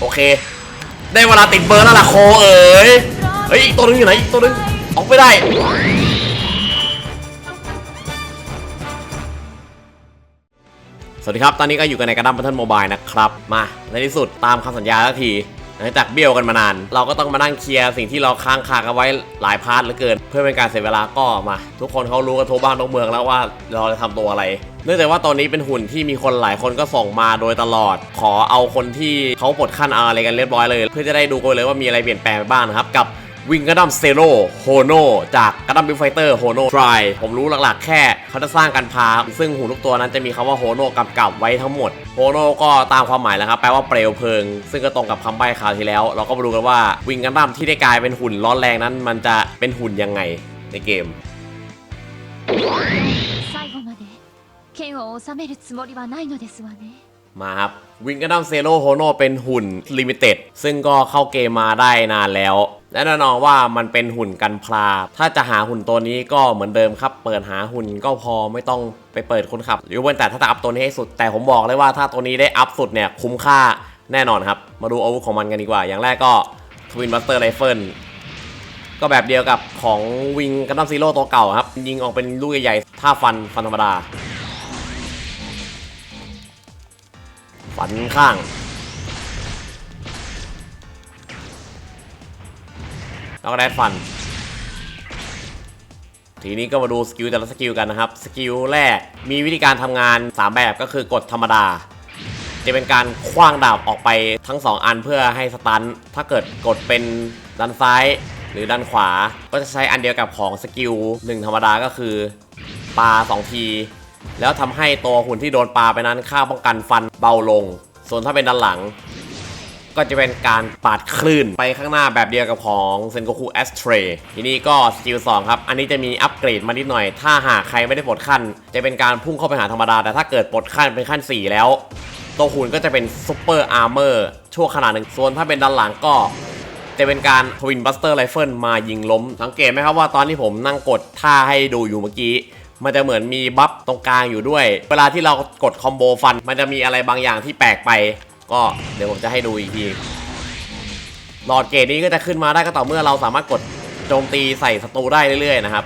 โอเค ได้เวลาติดเบอร์แล้วล่ะโคเอ๋ยเฮ้ยอีกตัวนึงอยู่ไหนอีกตัวนึงออกไม่ได้ สวัสดีครับ ตอนนี้ก็อยู่กันในกระดัมพัทเทิลโมบายนะครับ มาในที่สุดตามคำสัญญาทันที หลังจากเบี้ยวกันมานาน เราก็ต้องมานั่งเคลียร์สิ่งที่เราค้างคากันไว้หลายพาร์ทเหลือเกิน เพื่อเป็นการเสียเวลาก็มา ทุกคนเขารู้กันทั่วบ้านทั่วเมืองแล้วว่าเราจะทำตัวอะไร เนื่องจากว่าตอนนี้เป็นหุ่นที่มีคนหลายคนก็ส่งมาโดยตลอด ขอเอาคนที่เขาปลดขั้นอะไรกันเรียบร้อยเลย เพื่อจะได้ดูกันเลยว่ามีอะไรเปลี่ยนแปลงไปบ้างนะครับกับ วิงกระดัมเซโร่โฮโนจากกระดัมบิวไฟเตอร์โฮโนทรายผมรู้หลักๆ แค่เขาจะสร้างกันพา ซึ่งหูทุกตัวนั้นจะมีคำว่าโฮโนกำกับไว้ทั้งหมดโฮโนก็ตามความหมายแล้วครับ แปลว่าเปลวเพลิง ซึ่งก็ตรงกับคำใบ้ข่าวที่แล้ว เราก็มาดูกันว่าวิงกระดัมที่ได้กลายเป็นหุ่นร้อนแรงนั้น มันจะเป็นหุ่นยังไงในเกมมาครับวิงกระดัมเซโร่โฮโนเป็นหุ่นลิมิเต็ดซึ่งก็เข้าเกมมาได้นานแล้ว และแน่นอนว่ามันเป็นหุ่นกันพลา ถ้าจะหาหุ่นตัวนี้ก็เหมือนเดิมครับ เปิดหาหุ่นก็พอไม่ต้องไปเปิดคนขับหรือเว้นแต่ถ้าจะอัพตัวนี้ให้สุด แต่ผมบอกเลยว่าถ้าตัวนี้ได้อัพสุดเนี่ยคุ้มค่าแน่นอนครับ มาดูอาวุธของมันกันดีกว่า อย่างแรกก็ทวินบัสเตอร์ไรเฟิลก็แบบเดียวกับของวิงกันดัมซีโร่ตัวเก่าครับ ยิงออกเป็นลูกใหญ่ๆท่าฟันฟันธรรมดาฝันข้าง แล้วก็ได้ฟัน ทีนี้ก็มาดูสกิลแต่ละสกิลกันนะครับ สกิลแรกมีวิธีการทำงาน 3 แบบก็คือกดธรรมดา จะเป็นการคว้างดาบออกไปทั้ง 2 อันเพื่อให้สตัน ถ้าเกิดกดเป็นด้านซ้ายหรือด้านขวา ก็จะใช้อันเดียวกับของสกิล1ธรรมดาก็คือปา2ที แล้วทำให้ตัวหุ่นที่โดนปาไปนั้นค่าป้องกันฟันเบาลง ส่วนถ้าเป็นด้านหลัง ก็จะเป็นการปาดคลื่นไปข้างหน้าแบบเดียวกับของเซนโกคุแอสเทรทีนี้ก็สกิล2ครับ อันนี้จะมีอัปเกรดมานิดหน่อย ถ้าหากใครไม่ได้ปลดขั้น จะเป็นการพุ่งเข้าไปหาธรรมดา แต่ถ้าเกิดปลดขั้นเป็นขั้น 4 แล้ว ตัวหุ่นก็จะเป็นซุปเปอร์อาร์เมอร์ชั่วขนาดหนึ่งส่วนถ้าเป็นด้านหลังก็จะเป็นการทวินบัสเตอร์ไรเฟิลมายิงล้ม สังเกตไหมครับว่าตอนที่ผมนั่งกดท่าให้ดูอยู่เมื่อกี้มันจะเหมือนมีบัฟตรงกลางอยู่ด้วย เวลาที่เรากดคอมโบฟัน มันจะมีอะไรบางอย่างที่แปลกไป ก็เดี๋ยวผมจะให้ดูอีกทีหลอดเกรดนี้ก็จะขึ้นมาได้ก็ต่อเมื่อเราสามารถกดโจมตีใส่ศัตรูได้เรื่อยๆนะครับ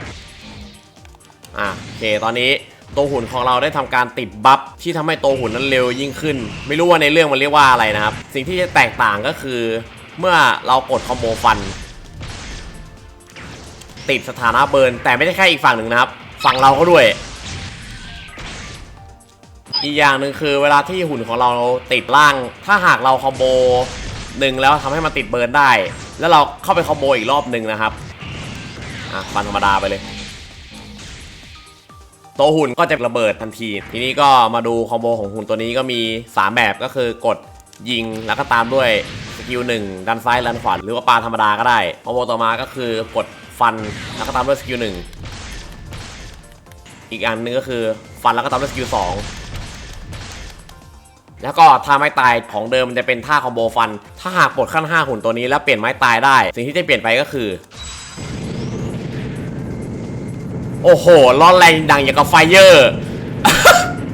อะโอเคตอนนี้ตัวหุ่นของเราได้ทำการติดบัฟที่ทำให้ตัวหุ่นนั้นเร็วยิ่งขึ้น ไม่รู้ว่าในเรื่องมันเรียกว่าอะไรนะครับ สิ่งที่จะแตกต่างก็คือ เมื่อเรากดคอมโบฟัน ติดสถานะเบิร์นแต่ไม่ใช่แค่อีกฝั่งหนึ่งนะครับ ฝั่งเราก็ด้วย อีกอย่างหนึ่งคือเวลาที่หุ่นของเราติดล่าง ถ้าหากเราคอมโบหนึ่งแล้วทำให้มันติดเบิร์นได้ แล้วเราเข้าไปคอมโบอีกรอบหนึ่งนะครับอะฟันธรรมดาไปเลยตัวหุ่นก็จะระเบิดทันที ทีนี้ก็มาดูคอมโบของหุ่นตัวนี้ก็มี 3 แบบก็คือกดยิงแล้วก็ตามด้วยสกิลหนึ่งดันซ้ายดันขวาหรือว่าปาธรรมดาก็ได้คอมโบต่อมาก็คือกดฟันแล้วก็ตามด้วยสกิลหนึ่งอีกอันหนึงก็คือฟันแล้วก็ตามด้วยสกิลสอง แล้วก็ท่าไม้ตายของเดิมมันจะเป็นท่าคอมโบฟัน ถ้าหากปลดขั้น 5 หุ่นตัวนี้แล้วเปลี่ยนไม้ตายได้ สิ่งที่จะเปลี่ยนไปก็คือ โอ้โหร้อนแรงดังอย่างกับไฟเยอร์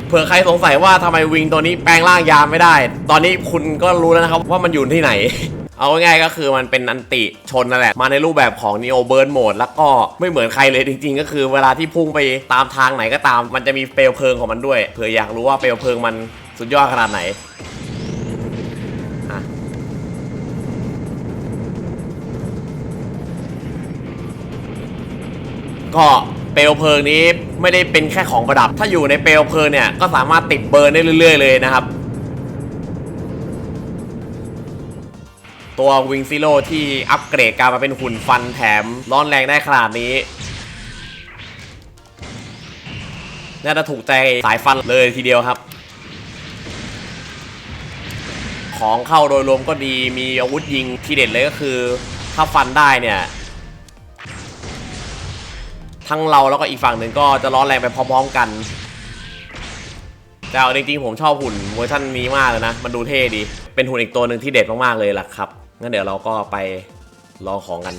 เผื่อใครสงสัยว่าทำไมวิงตัวนี้แปลงร่างยามไม่ได้ ตอนนี้คุณก็รู้แล้วนะครับว่ามันอยู่ที่ไหน เอาง่ายๆก็คือมันเป็นอันติชนนั่นแหละ มาในรูปแบบของ Neo Burn Mode แล้วก็ไม่เหมือนใครเลยจริง ๆ ก็คือเวลาที่พุ่งไปตามทางไหนก็ตาม มันจะมีเปลวเพลิงของมันด้วย เผื่ออยากรู้ว่าเปลวเพลิงมัน สุดยอดขนาดไหนก็เปลวเพลิงนี้ไม่ได้เป็นแค่ของประดับ ถ้าอยู่ในเปลวเพลิงเนี่ยก็สามารถติดเบิร์นได้เรื่อย ๆ เลยนะครับ ตัววิงซิโ o ที่อัปเกรดการมาเป็นหุ่นฟันแถมร้อนแรงได้ขนาดนี้ น่าจะถูกใจสายฟันเลยทีเดียวครับ ของเข้าโดยรวมก็ดี มีอาวุธยิงทีเด็ดเลยก็คือ ถ้าฟันได้เนี่ย ทั้งเราแล้วก็อีกฝั่งหนึ่งก็จะร้อนแรงไปพร้อมๆกัน แต่เอาจริงๆผมชอบหุ่นเวอร์ชันนี้มากเลยนะ มันดูเท่ดี เป็นหุ่นอีกตัวหนึ่งที่เด็ดมากๆเลยล่ะครับ งั้นเดี๋ยวเราก็ไปลองของกัน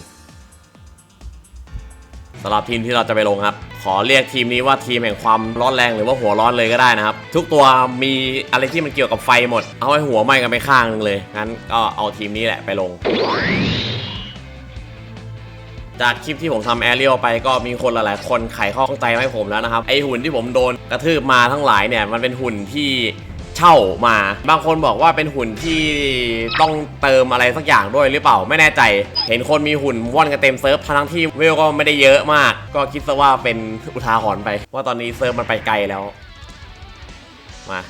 สำหรับทีมที่เราจะไปลงครับ ขอเรียกทีมนี้ว่าทีมแห่งความร้อนแรงหรือว่าหัวร้อนเลยก็ได้นะครับ ทุกตัวมีอะไรที่มันเกี่ยวกับไฟหมด เอาให้หัวไหม้กันไปข้างหนึงเลยงั้นก็เอาทีมนี้แหละไปลง จากคลิปที่ผมทำแอเรียลไปก็มีคนหลายๆ คนไขข้อข้องใจมาให้ผมแล้วนะครับไอหุ่นที่ผมโดนกระทืบมาทั้งหลายเนี่ยมันเป็นหุ่นที่ เช่ามา บางคนบอกว่าเป็นหุ่นที่ต้องเติมอะไรสักอย่างด้วยหรือเปล่าไม่แน่ใจ เห็นคนมีหุ่นว่อนกันเต็มเซิร์ฟทั้งที่เวลก็ไม่ได้เยอะมาก ก็คิดซะว่าเป็นอุทาหรณ์ไป ว่าตอนนี้เซิร์ฟมันไปไกลแล้ว มา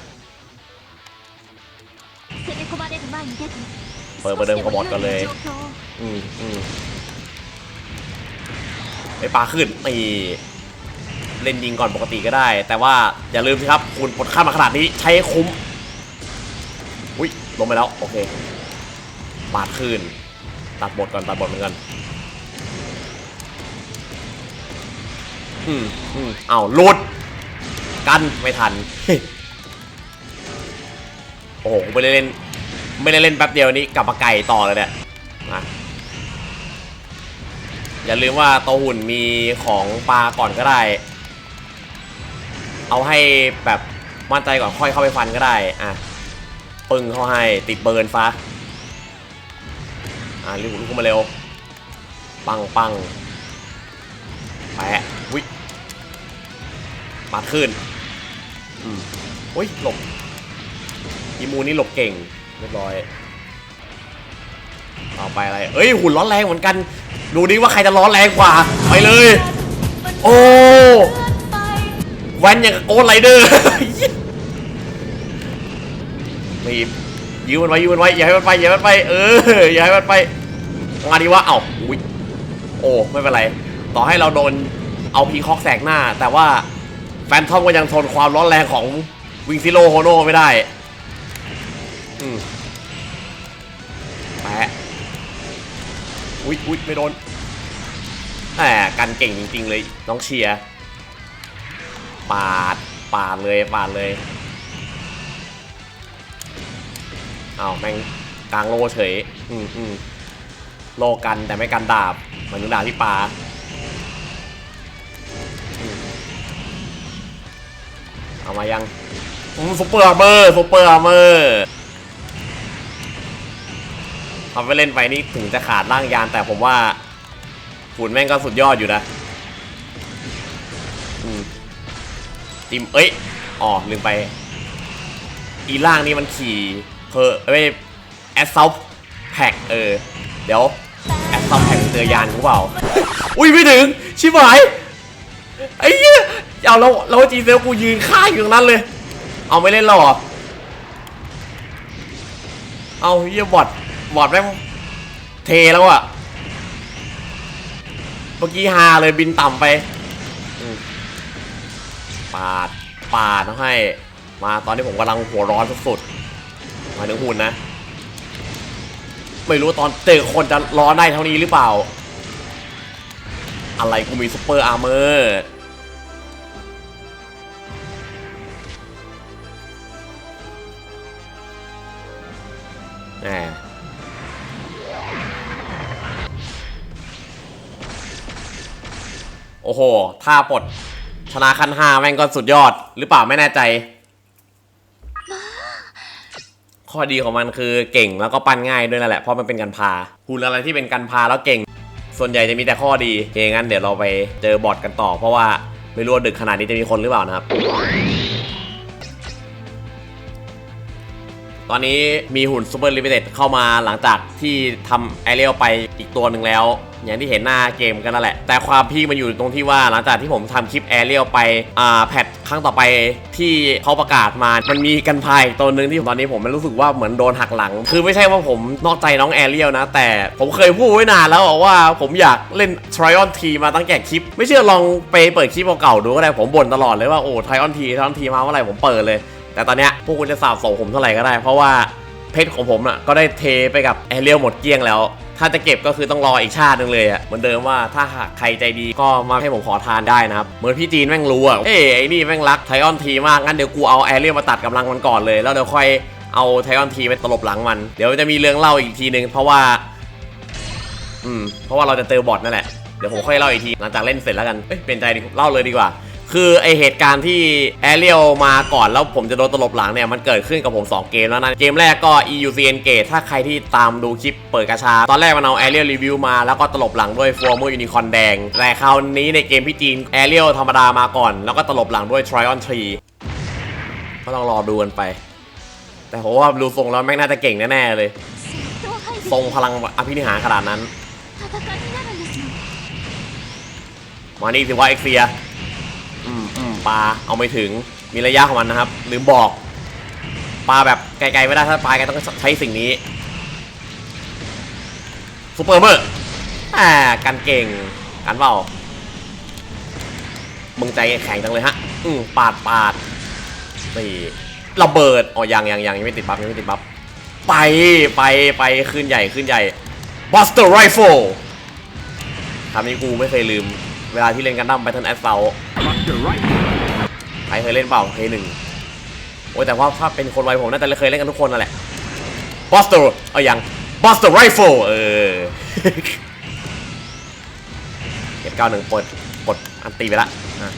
เปิดประเดิมกระบอกกันเลย อืมอืมไปปลาขึ้นนี่ เล่นยิงก่อนปกติก็ได้ แต่ว่าอย่าลืมสิครับคุณปลดค่ามาขนาดนี้ใช้คุ้มอุ้ยลงไปแล้วโอเคปาดขึ้นตัดบทก่อนตัดบทเหมือนกันอืมอืมอ้าวหลุดกันไม่ทัน โอ้โหไม่ได้เล่น ไม่ได้เล่นแป๊บเดียวนี้กลับมาไก่ต่อเลยเนี่ยมาอย่าลืมว่าโตวหุ่นมีของปลาก่อนก็ได้ เอาให้แบบมั่นใจก่อนค่อยเข้าไปฟันก็ได้ อะ ปึ้งเข้าให้ติดเบิร์นซะอะรีบลุกขึ้นมาเร็ว ปังปังแปะวิปัดขึ้น อืมอุ้ยหลบอีมูนี่หลบเก่งเรียบร้อยต่อไปอะไร เอ้ยหุ่นร้อนแรงเหมือนกัน ดูดิว่าใครจะร้อนแรงกว่า ไปเลย โอ้ แวนอย่างกับโกนไรเดอร์รีบยืมมันไว้ยืมมันไว้อย่าให้มันไปอย่าให้มันไปเอออย่าให้มันไปมาดีว่าเอ้าอุ้ยโอ้ไม่เป็นไร ต่อให้เราโดนเอาพีคอกแสกหน้า แต่ว่าแฟนทอมก็ยังทนความร้อนแรงของวิงซิโลโฮโนไม่ได้อืมแปะอุ๊ยอุ๊ยไม่โดนแหมกันเก่งจริง ๆ เลย น้องเชียร์ ปาด ปาดเลย ปาดเลย เอ้าแม่งกลางโลเฉย อืมอืมโลกันแต่ไม่กันดาบเหมือนดาบที่ปาอเอามายังอืมซุปเปอร์เมอร์ซุปเปอร์เมอร์ทำไปเล่นไปนี่ถึงจะขาดร่างยานแต่ผมว่าฝุ่นแม่งก็สุดยอดอยู่นะ จิมเอ้ยอ๋อลืมไป อีล่างนี่มันขี่เพอเอ้ยแอสซัลแพ็กเออ เดี๋ยวแอสซัลแพ็กเจอยานกูเปล่า อุ้ยไม่ถึง ชิบหายไอ้เหี้ยเอาแล้วแล้วจีเซลกูยืนค่าอยู่ตรงนั้นเลย เอาไม่เล่นหรอเอาเหี้ยบอดบอดแม่งเทแล้วอะเมื่อกี้ฮาเลยบินต่ำไป ปาดปาดให้ มาตอนนี้ผมกำลังหัวร้อนสุดๆมาถึงหุ่นนะ ไม่รู้ตอนเจอคนจะร้อนได้เท่านี้หรือเปล่า อะไรกูมีซุปเปอร์อาร์เมอร์แหมโอ้โหท่าปลด ชนะขั้นห้าแม่งก็สุดยอด หรือเปล่าไม่แน่ใจ ข้อดีของมันคือเก่งแล้วก็ปั้นง่ายด้วยนั่นแหละเพราะมันเป็นกันพาหุ่นอะไรที่เป็นกันพาแล้วเก่ง ส่วนใหญ่จะมีแต่ข้อดีเอเคงั้นเดี๋ยวเราไปเจอบอทกันต่อ เพราะว่าไม่รู้ว่าดึกขนาดนี้จะมีคนหรือเปล่านะครับ ตอนนี้มีหุ่นซูเปอร์ลิมิเต็ดเข้ามาหลังจากที่ทำไอเรียลไปอีกตัวหนึ่งแล้ว อย่างที่เห็นหน้าเกมกันนั่นแหละ แต่ความพีคมันอยู่ตรงที่ว่าหลังจากที่ผมทำคลิปแอเรียลไปอ่าแพทครั้งต่อไปที่เขาประกาศมา มันมีกันพายตัวหนึ่งที่ตอนนี้ผมมันรู้สึกว่าเหมือนโดนหักหลัง คือไม่ใช่ว่าผมนอกใจน้องแอเรียลนะ แต่ผมเคยพูดไว้นานแล้วว่าผมอยากเล่น Tryon T มาตั้งแต่คลิป ไม่เชื่อลองไปเปิดคลิปเก่าๆดูก็ได้ผมบ่นตลอดเลยว่าโอ้ Tryon T Tryon T มาเมื่อไหร่ผมเปิดเลย แต่ตอนเนี้ยพวกคุณจะสาบส่งผมเท่าไหร่ก็ได้ เพราะว่าเพชรของผมอะก็ได้เทไปกับแอเรียลหมดเกลี้ยงแล้ว ถ้าจะเก็บก็คือต้องรออีกชาติหนึงเลยอะเหมือนเดิมว่าถ้าหากใครใจดีก็มาให้ผมขอทานได้นะครับ เหมือนพี่จีนแม่งรู้อะเอ้ยไอ้นี่แม่งรักไทออนทีมากงั้นเดี๋ยวกูเอาแอเรียลมาตัดกำลังมันก่อนเลยแล้วเดี๋ยวค่อยเอาไทออนทีไปตลบหลังมัน เดี๋ยวจะมีเรื่องเล่าอีกทีนึงเพราะว่า อืม เพราะว่าเราจะเจอบอทนั่นแหละ เดี๋ยวผมค่อยเล่าอีกทีหลังจากเล่นเสร็จแล้วกัน เอ้ย เปลี่ยนใจดีเล่าเลยดีกว่า คือไอเหตุการณ์ที่แอเรียลมาก่อนแล้วผมจะโดนตลบหลังเนี่ยมันเกิดขึ้นกับผม 2 เกมแล้วนะ เกมแรกก็ EUCN Gate ถ้าใครที่ตามดูคลิปเปิดกระชา ตอนแรกมันเอาแอเรียลรีวิวมาแล้วก็ตลบหลังด้วยฟัวร์มูยูนิคอนแดง แต่คราวนี้ในเกมพี่จีนแอเรียลธรรมดามาก่อน แล้วก็ตลบหลังด้วยทริออนทรีก็ต้องรอดูกันไป แต่ผมว่าดูทรงแล้วแม่งน่าจะเก่งแน่ๆเลยทรงพลังอภินิหารขนาดนั้น มานี่สิว่าเอ็กเซีย อืมอืมปลาเอาไม่ถึงมีระยะของมันนะครับ ลืมบอกปลาแบบไกลๆไม่ได้ถ้าปลาไกลต้องใช้สิ่งนี้ซูเปอร์เมอร์อ่ากันเก่งกันเปล่ามึงใจแข็งจังเลยฮะ อืมปาดปาดนี่ระเบิดอ๋อยังยังยังยังไม่ติดบัฟยังไม่ติดบัฟไปไปไปขึ้นใหญ่ขึ้นใหญ่ Buster Rifle คำนี้กูไม่เคยลืม เวลาที่เล่นกันดั้มไปทันแอสเซล ใครเคยเล่นเปล่าเคยหนึ่งโอ้ยแต่ว่าถ้าเป็นคนวัยผมน่าจะเคยเล่นกันทุกคนนั่นแหละ Buster เอายัง Buster Rifle เออเก็บเก้าหนึ่งปลดปลดอันตีไปละอะ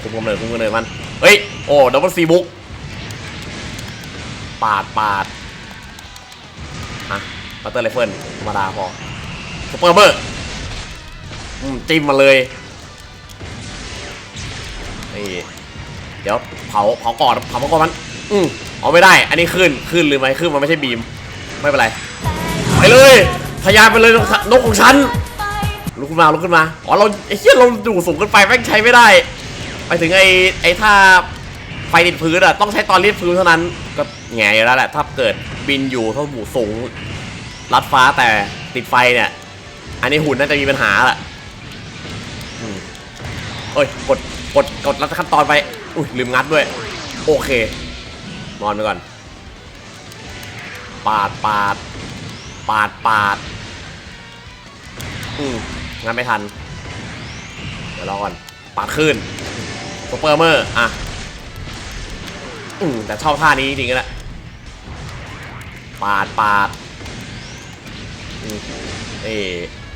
คุมกำเนิดคุมกำเนิดมัน เฮ้ย โอ้ดับเบิลซีบุ๊กปาดปาดอะบัตเตอร์ไรเฟิลธรรมดาพอซูเปอร์เบอร์อืมจิ้มมาเลย นี่เดี๋ยวเผาเผาก่อนเผาก่อนมัน อืมเอาไม่ได้ อันนี้ขึ้นขึ้นหรือไม่ขึ้นมันไม่ใช่บีม ไม่เป็นไรไปเลยทะยานไปเลยนกของฉันลุกขึ้นมาลุกขึ้นมาอ๋อเราไอ้เหี้ยเราอยู่สูงเกินไปแม่งใช้ไม่ได้ ไปถึงไอ้ไอ้ท่าไฟติดพื้นอะต้องใช้ตอนรีดพื้นเท่านั้นก็แง่อยู่แล้วแหละถ้าเกิดบินอยู่เท่าหมูสูงลัดฟ้าแต่ติดไฟเนี่ย อันนี้หุ่นน่าจะมีปัญหาแหละอืมเอ้ยกด กดกดรัดขั้นตอนไป อุ้ยลืมงัดด้วย โอเค นอนไปก่อน ปาดปาด ปาดปาด อืมงั้นไม่ทัน เดี๋ยวรอก่อน ปาดขึ้นซูเปอร์เมอร์ อะ อืมแต่ชอบท่านี้จริงๆนะปาดปาดอืมเอ้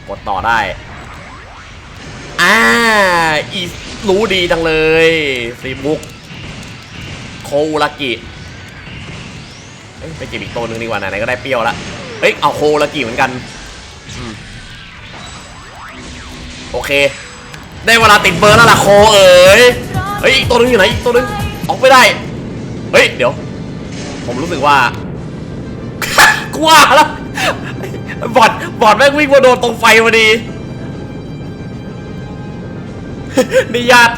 กดต่อได้ อ่าอีรู้ดีจังเลยซีบุกโคอุรากิไปเก็บอีกตัวหนึ่งดีกว่าไหนก็ได้เปรี้ยวละเอ้ยเอาโคอุรากิเหมือนกันโอเค ได้เวลาติดเบอร์แล้วล่ะโคเอ๋ยเฮ้ยอีกตัวหนึงอยู่ไหนอีกตัวหนึงออกไม่ได้ เฮ้ยเดี๋ยว ผมรู้สึกว่ากลัวแล้วบอดบอดแม่งวิ่งมาโดนตรงไฟพอดี นี่ญาติ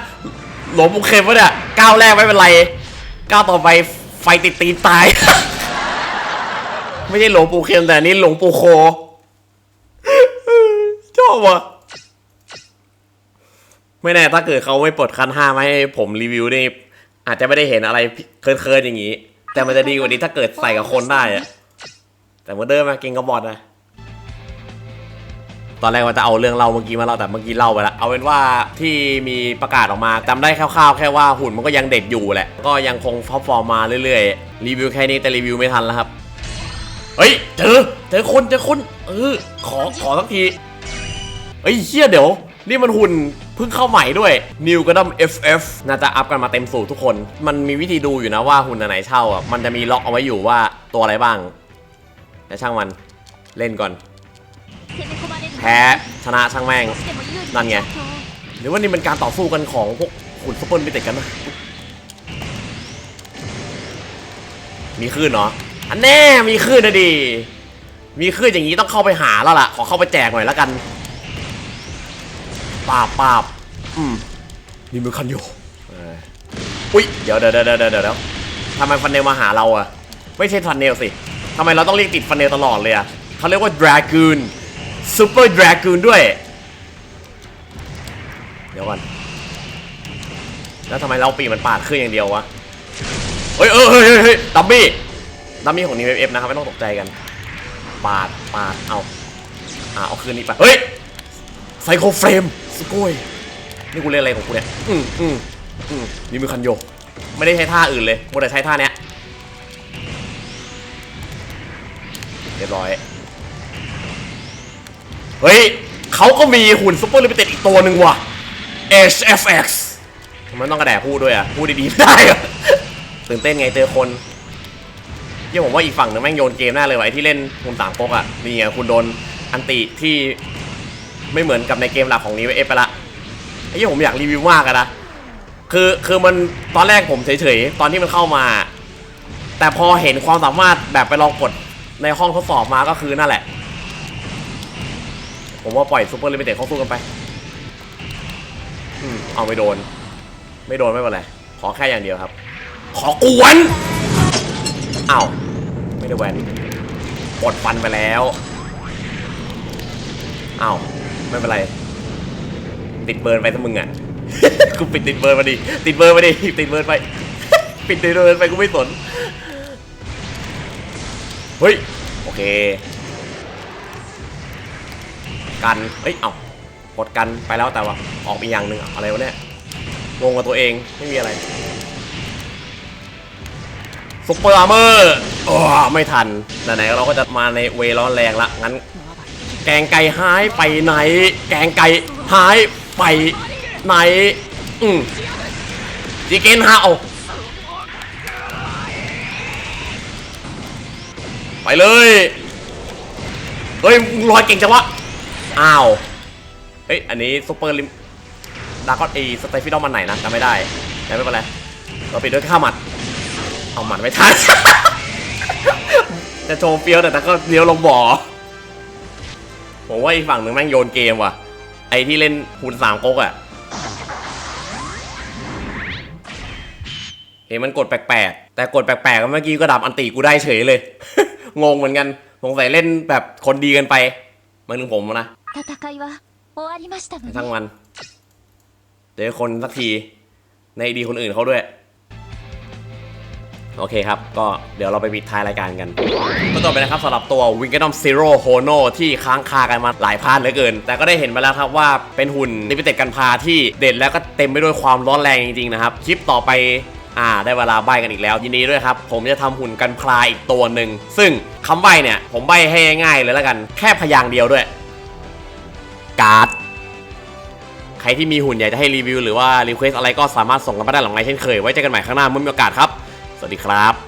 หลวงปู่เข็มวะเนี่ยก้าวแรกไม่เป็นไรก้าวต่อไปไฟติดตีนตาย ไม่ใช่หลวงปู่เข็มแต่นี่หลวงปู่โคชอบว่ะไม่แน่ถ้าเกิดเขาไม่ปลดคันห้ามให้ผมรีวิวนี่อาจจะไม่ได้เห็นอะไรเคิร์นๆอย่างนี้ แต่มันจะดีกว่านี้ถ้าเกิดใส่กับคนได้อะแต่เมื่อเดิมมาก่งกับบอดนะ ตอนแรกว่าจะเอาเรื่องเล่าเมื่อกี้มาเล่าแต่เมื่อกี้เล่าไปแล้วเอาเป็นว่าที่มีประกาศออกมาจำได้คร่าวๆแค่ว่าหุ่นมันก็ยังเด็ดอยู่แหละ ก็ยังคงฟอฟอร์มมาเรื่อยๆ รีวิวแค่นี้แต่รีวิวไม่ทันแล้วครับ เฮ้ยเจอเจอคนเจอคนเออขอขอสักทีเฮ้ยเชี่ยเดี๋ยวนี่มันหุ่นเพิ่งเข้าใหม่ด้วย New g u n d a m FF น่าจะอัพกันมาเต็มสูตรทุกคน มันมีวิธีดูอยู่นะว่าหุ่นไหนเช่าอะ มันจะมีล็อกเอาไว้อยู่ว่าตัวอะไรบ้างแต่ช่างมันเล่นก่อน แพ้ชนะช่างแม่งนั่นไงหรือว่านี่เป็นการต่อสู้กันของพวกขุนซุปเปอร์มิเต็ดกันนะมีคลื่นเนาะอันแน่มีคลื่นนะดี มีคลื่นอย่างนี้ต้องเข้าไปหาแล้วล่ะ ขอเข้าไปแจกหน่อยแล้วกันปาบปาบอืมนี่มือคันอยู่อุ้ยเดี๋ยวเดี๋ยวเดี๋ยวเดี๋ยวเดี๋ยวทำไมฟันเนลมาหาเราอะไม่ใช่ฟันเนลสิทำไมเราต้องเรียกติดฟันเนลตลอดเลยอะเขาเรียกว่าดรากูน ซูเปอร์ดรากูนด้วย เดี๋ยวก่อนแล้วทำไมเราปีมันปาดขึ้นอย่างเดียววะ เฮ้ยเออเฮ้ยเฮ้ยเฮ้ยดัมบี้ดัมบี้ของนีเอฟนะครับ ไม่ต้องตกใจกัน ปาด ปาด เอาอ่าเอาคืนนี้ไป เฮ้ย ไซโคเฟรมสกุยนี่กูเล่นอะไรของกูเนี่ย อืมอืมอืมนี่มือคันโย ไม่ได้ใช้ท่าอื่นเลยมัวแต่ใช้ท่าเนี้ย เรียบร้อย เฮ้ยเขาก็มีหุ่นซูเปอร์ลิมิเต็ดอีกตัวหนึ่งว่ะ HFX ทำไมต้องกระแดะพูดด้วยอะ พูดดีๆไม่ได้เหรอตื่นเต้นไงเจอคนเยี่ยผมว่าอีกฝั่งหนึงแม่งโยนเกมแน่เลยว่ะไอ้ที่เล่นหุ่นสามก๊กอะนี่ไงคุณโดนอันติที่ไม่เหมือนกับในเกมหลักของนี้เอฟไปละไอ้เยี่ยผมอยากรีวิวมากอะนะคือคือมันตอนแรกผมเฉยๆ ตอนที่มันเข้ามา แต่พอเห็นความสามารถแบบไปลองกดในห้องทดสอบมาก็คือนั่นแหละ ผมว่าปล่อยซูเปอร์ลิมิเต็ดเขาสู้กันไปอืมเอาไม่โดน ไม่โดนไม่เป็นไร ขอแค่อย่างเดียวครับ ขอกวนอ้าวไม่ได้แวนกดฟันไปแล้วอ้าวไม่เป็นไร ติดเบิร์นไปถ้ามึงอะกูปิดติดเบิร์นมาดิติดเบิร์นมาดิติดเบิร์นไป ปิดติดเบิร์นไปกูไม่สนเฮ้ยโอเค กันเฮ้ย เอ้ากดกันไปแล้วแต่ว่าออกอีกอย่างหนึ่งอะไรวะเนี่ยงงกับตัวเองไม่มีอะไรซุปเปอร์อาร์เมอร์อ๋อไม่ทันไหนๆเราก็จะมาในเวร้อนแรงละงั้น แกงไก่หายไปไหน แกงไก่หายไปไหน อืมจีเกนฮาเอาไปเลย เฮ้ยลอยเก่งจังวะ อ้าว เฮ้ย อันนี้ซุปเปอร์ลิมดากอนเอสเตฟิดอมมันไหนนะจำไม่ได้แต่ไม่เป็นไร เราปิดด้วยข้าวหมัด เอาหมัดไม่ทัน จะโชว์เฟี้ยวแต่ก็เลี้ยวลงบ่อ ผมว่าอีกฝั่งหนึ่งแม่งโยนเกมว่ะ ไอที่เล่นคูณสามก๊กอะเห็นมันกดแปลกๆ แต่กดแปลกๆเมื่อกี้ก็ดับอันติกูได้เฉยเลย งงเหมือนกัน สงสัยเล่นแบบคนดีกันไปเหมือนผมนะ 戦いは終わりましたの ทั้ง ね มันเจอคนสักที ในดีคนอื่นเขาด้วย โอเคครับ ก็เดี๋ยวเราไปปิดท้ายรายการกันก็ต่อไปนะครับสำหรับตัว w i n g d o m Zero Hono ที่ค้างคากันมาหลายพาร์ทเหลือเกิน แต่ก็ได้เห็นมาแล้วครับว่าเป็นหุ่นลิมิเต็ดกันพาที่เด่นแล้วก็เต็มไปด้วยความร้อนแรงจริงๆนะครับ คลิปต่อไป อ่า ได้เวลาใบกันอีกแล้ว ยินดีด้วยครับ ผมจะทำหุ่นกันพลาอีกตัวหนึ่ง ซึ่งคำใบเนี่ย ผมใบให้ง่ายๆเลยแล้วกัน แค่พยางค์เดียวด้วย การ์ด ใครที่มีหุ่นใหญ่จะให้รีวิวหรือว่ารีเควสอะไรก็สามารถส่งกันมาได้หลังไลน์เช่นเคย ไว้เจอกันใหม่ข้างหน้าเมื่อมีโอกาสครับ สวัสดีครับ